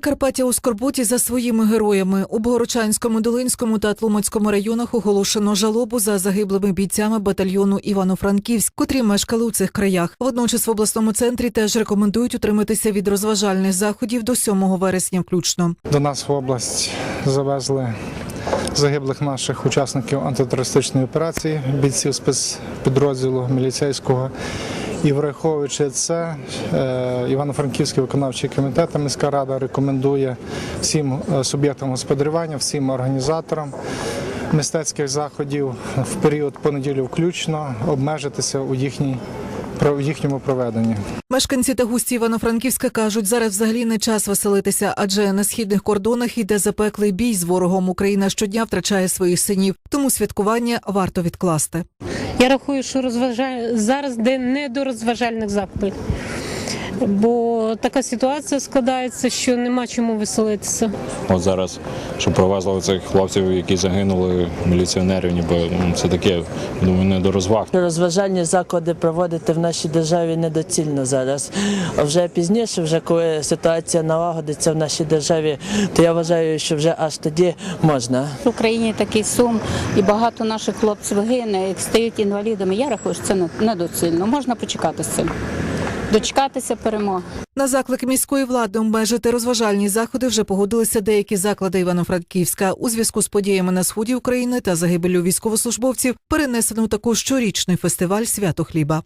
Прикарпаття у Скорботі за своїми героями у Богородчанському, Долинському та Тлумацькому районах оголошено жалобу за загиблими бійцями батальйону Івано-Франківськ, котрі мешкали у цих краях. Водночас в обласному центрі теж рекомендують утриматися від розважальних заходів до 7 вересня, включно. До нас в область завезли загиблих наших учасників антитерористичної операції, бійців спецпідрозділу міліцейського. І враховуючи це, е, Івано-Франківський виконавчий комітет та міська рада рекомендує всім е, суб'єктам господарювання, всім організаторам мистецьких заходів в період понеділі включно обмежитися у їхній у їхньому проведенні. Мешканці та гості Івано-Франківська кажуть, зараз взагалі не час веселитися, адже на східних кордонах йде запеклий бій з ворогом. Україна щодня втрачає своїх синів, тому святкування варто відкласти. Я рахую, що розважа... зараз де не до розважальних заходів. Бо така ситуація складається, що нема чому веселитися. От зараз, що привезли цих хлопців, які загинули, міліціонерів, ніби ну, це таке, думаю, не до розваг. Розважальні заклади проводити в нашій державі недоцільно зараз. А вже пізніше, вже коли ситуація налагодиться в нашій державі, то я вважаю, що вже аж тоді можна. В Україні такий сум, і багато наших хлопців гине, як стають інвалідами. Я рахую, що це недоцільно. Можна почекати з цим. Дочекатися перемоги. На заклик міської влади обмежити розважальні заходи вже погодилися деякі заклади Івано-Франківська у зв'язку з подіями на сході України та загибелю військовослужбовців. Перенесено також щорічний фестиваль свято хліба.